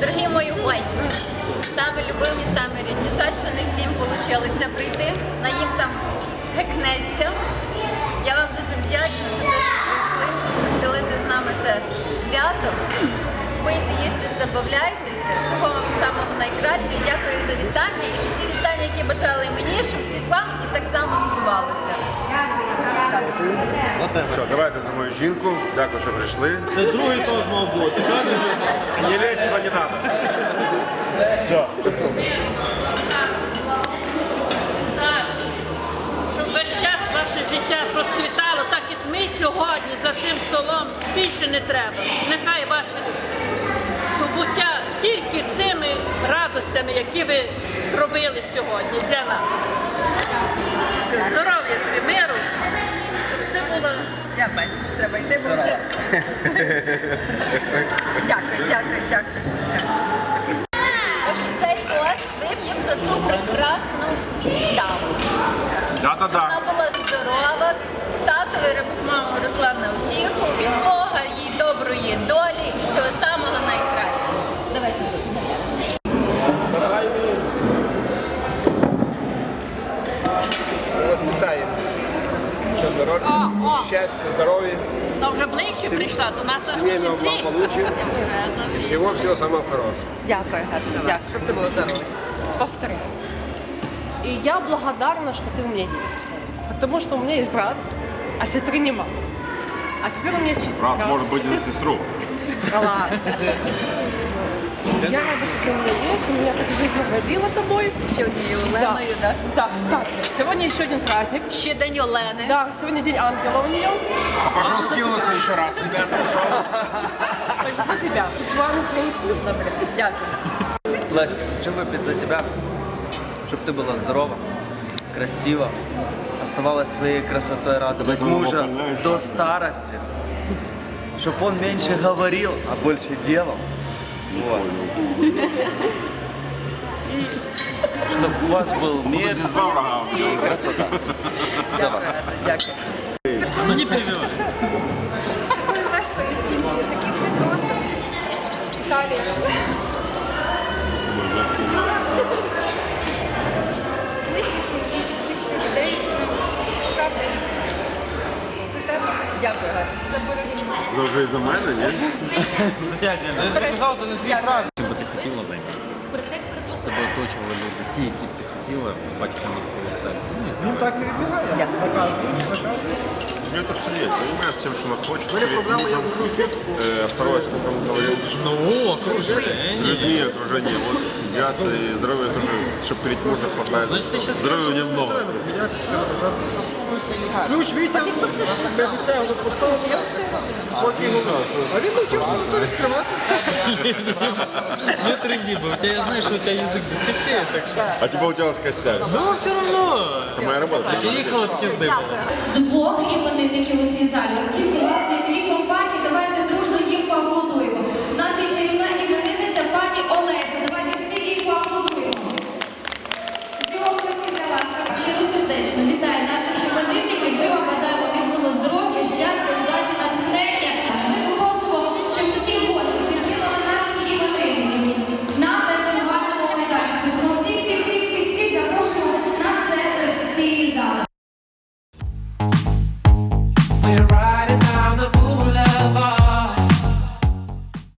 Дорогі мої гості, саме любимі, саме рідні. Жаль, що не всім вийшло прийти, на їм там гекнеться. Я вам дуже вдячна за те, що прийшли розділити з нами це свято. Пийте, їжте, забавляйтеся. Всього вам самого найкращого. Дякую за вітання. І щоб ті вітання, які бажали мені, щоб всі вам і так само збувалися. Все, давайте за мою жінку. Дякую, що прийшли. Це другий тост мав бути. Не лезь куда не надо. Все. Щоб весь час ваше життя процвітало, так як ми сьогодні за цим столом більше не треба. Нехай ваше здобуття тільки цими радостями, які ви зробили сьогодні для нас. Здоров'я тобі, миру. Я бачу, що треба йти, бо вже. Дякую, дякую, дякую. Тож цей тост вип'ємо за цю прекрасну даму. Щоб Да-да-да. вона була здорова, татові з мамою росла на утіху, від Бога, їй доброї долі і всього самого народу, о, щастя, здоров'я, то вже ближче прийшла до нас аж в сімейного кінці. благополуччя. Вже завжди. всего-всего самого хорошего. Дякую, Дякую. Щоб ти була здорова. Повтори. И я благодарна, что ты у меня есть. Потому что у меня есть брат, а сестры нема. А теперь у меня есть еще сестра. Брат может быть и за сестру. Да ладно. Я рада, что ты у меня есть, у меня так жизнь наградила тобой. Ще однією Оленою, да? Да, кстати, сегодня еще один праздник. Ще день Олени. Да, сегодня день ангела у нее. Прошу скинуться еще раз, ребята. То есть за тебя. Чтобы твой ангел хранитель сюда, блядь. Дякую. Леська, хочу выпить за тебя, чтобы ты была здорова, красива, оставалась своей красотой радовать мужа до старости, чтобы он меньше говорил, а больше делал. Вот. И чтобы у вас был мир и красота. За вас. Дякую. Ну не перебивай. Такої легкої сім'ї, таких відносин. Італія. Ближче сім'ї і ближче людей. Правда. Це тебе. Дякую. За. Це вже і за мене, ні? Затягни. Я казав, це не твій Дякую. брат. Чим би ти хотіла займатися? Щоб тебе оточували люди, ті, які б ти хотіла бачити навколо себе. Ну, і здоров'я. У меня это все есть. Занимаюсь тем, что она хочет. Перед мужем. Э, Второе, что там говорил. Ну, С окруження. людьми окружение. Вот сидят, и здоровья тоже, чтобы перед мужем хватает. Значит, ты сейчас Здоровья у него много. не тренди, бо у тебя, я знаю, что у тебя язык без костей, так что... А типа у тебя с костями. Ну, все равно. Это моя работа. Так я їхала такі здибали. Дякую. двох іменинників у цій залі, оскільки у вас є дві компанії.